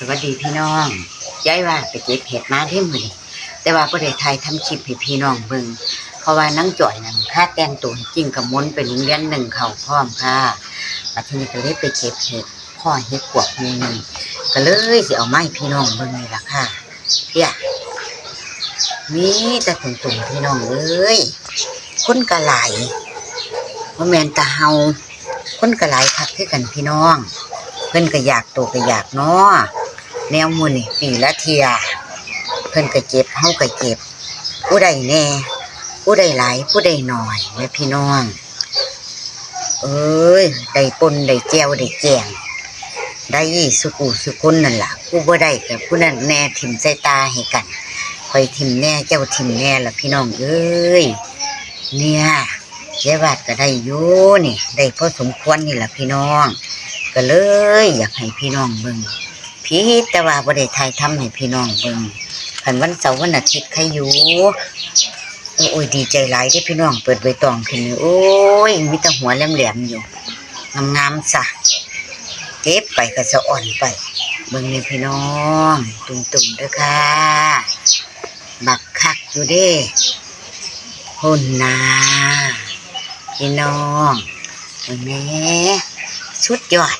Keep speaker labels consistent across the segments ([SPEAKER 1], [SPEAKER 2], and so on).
[SPEAKER 1] สวัสดีพี่น้องย้ายว่าไปเก็บเห็ดมาที่มือแต่ว่าประเทศไทยทำคลิปให้พี่น้องเบิ่งเพราะว่านั่งจ่อยนั่นค่าแต่งตัวจริงกับมนเป็นเรียนหนึ่งเข่าพร้อมค่ะแล้วทีนี้ก็เลยไปเก็บเห็ดพ่อเห็ดปวกหนึ่งก็เลยสิเอาไม้พี่น้องเบิ่งนี่ล่ะค่ะเพี่ยมีแต่ตุ่มๆพี่น้องเอ้ยคนกะไหลว่าแมนตาเฮาคนกะไหลคักคือกันพี่น้อง เพิ่นก็อยากโตก็อยากเนาะ แนวมูนี่ปีละเทีย เพิ่นก็เก็บเฮาก็เก็บ ผู้ใดแน่ ผู้ใดหลายผู้ใดน้อยแม่พี่น้อง เอ้ยได้ปนได้แจวได้แกงได้สุกุสุกุนนั่นล่ะผู้บ่ได้ก็ผู้นั้นแน่ทิมใส่ตาให้กันคอยทิมแน่เจ้าทิมแน่ล่ะพี่น้องเอ้ยเนี่ยเยาวัดก็ได้อยู่นี่ ได้พอสมควรนี่ละพี่น้อง ก็เลยอยากให้พี่น้องเบิ่ง พี่แต่ว่าบ่ได้ถ่ายทำให้พี่น้องเบิ่งคันวันเสาร์วันอาทิตย์ใครอยู่โอ้ยดีใจหลายที่พี่น้องเปิดใบตองขึ้นโอ้ยมีแต่หัวแหลมๆอยู่งามๆซะเก็บไปก็สะอ่อนไปเบิ่งนี่พี่น้องตุ่มๆเด้อค่ะบักคักอยู่เด้หุ่นนาพี่น้องเบิ่งแหน่สุดยอด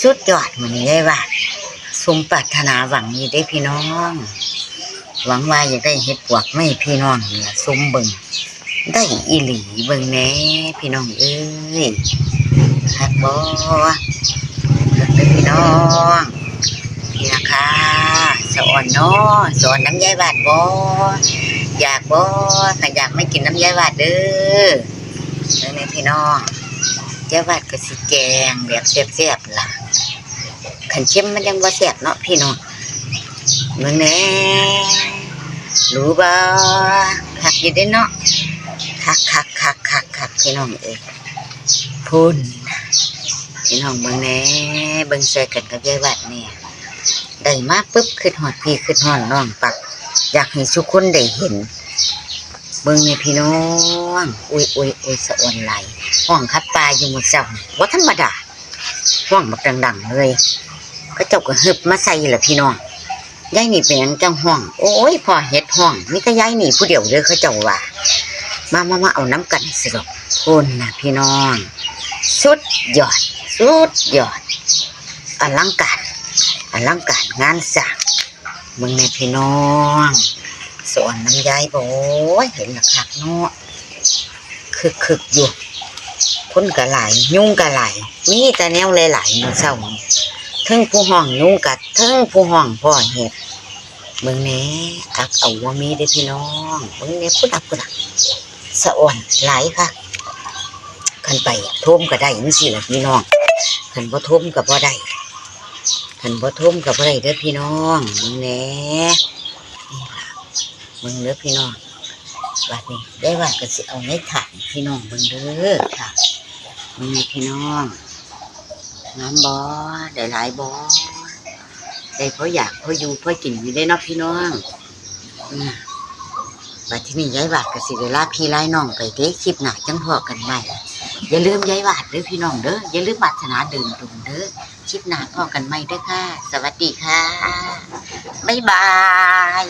[SPEAKER 1] สุดยอดมันนี้ได้ว่า สมปรารถนาหวังอยู่ได้พี่น้อง หวังว่าอยากได้เฮ็ดปวกไม่พี่น้องนี่ล่ะสมเบิงได้อีหลีเบิงแน่พี่น้องเอ้ยฮักบ่ฮักเด้อพี่น้องพี่นะคะสอนเนาะสอนน้ำยายบาดบ่อยากบ่ถ้าอยากไม่กินน้ำยายบาดเด้อเด้อแม่พี่น้องเจ้าดก็สิแกงแบบแซ่บๆล่ะ ขันเข้มมันยังว่าแซ่บเนาะพี่น้องเมืองแน่รู้บ่คักอยู่ได้เนาะคักคักคักคักคักพี่น้องเอ้ยพุ่นพี่น้องเมืองแน่เบิ่งใส่กันกับยายวัดเนี่ยได้มาปุ๊บขึ้นหอดพี่ขึ้นหอดน้องปัก อยากให้ทุกคนได้เห็นเบิ่งในพี่น้อง อุ้ยอุ้ยอุ้ยสะออนไหลห้องคัดปลาอยู่หมดเจ้าว่าธรรมดาห้องบักดัง ๆ เลย ก็เจ้าก็ฮึบมาใส่ละพี่น้องยายหนีเป็นยังจังห้อง โอ้ยพอเฮ็ดห้องนี่ก็ยายหนีผู้เดียวเลยเขาเจ้าว่ามามามาเอาน้ำกันสิดอกพูนนะพี่น้องสุดยอดสุดยอดอลังการอลังการงานสร้างมึงในพี่น้องสอนน้ำยายบอกโอ้ยเห็นละคักเนาะคึกคึกอยู่คนกะไหลยุ่งกะไหลมีแต่แนวหลายๆมาเศร้านี่เทั้งผู้ห้องยุ่งกัดทั้งผู้ห้องพ่อเห็ดมืองแนี้อักเอาว่ามีได้พี่น้องมืองแนี้พุดักพุดักสะอ่อนหลายค่ะขันไปทุ่มก็ได้ยังสิล่ะพี่น้องขันบ่ทุ่มก็บ่ได้ขันบ่ทุ่มก็บ่ได้เด้อพี่น้องมืองแนี้นี่มืองเด้อพี่น้องบัดนี้ได้ว่าก็สิเอาในถาดพี่น้องเบิ่งเด้อค่ะมึงนี่พี่น้อง งามบ่ได้หลายบ่ได้เพราะอยากเพราะอยู่เพราะกินอยู่ได้เนาะพี่น้องบัดที่นี่ยายบาดก็สิได้ลาพี่ลายน้องไปเด้คลิปหนาจังพอกันใหม่อย่าลืมยายบาดเด้อพี่น้องเด้ออย่าลืมบัตรนาเดินดุงเด้อคลิปหน้าพอกันใหม่เด้อค่ะ สวัสดีค่ะ บ๊ายบาย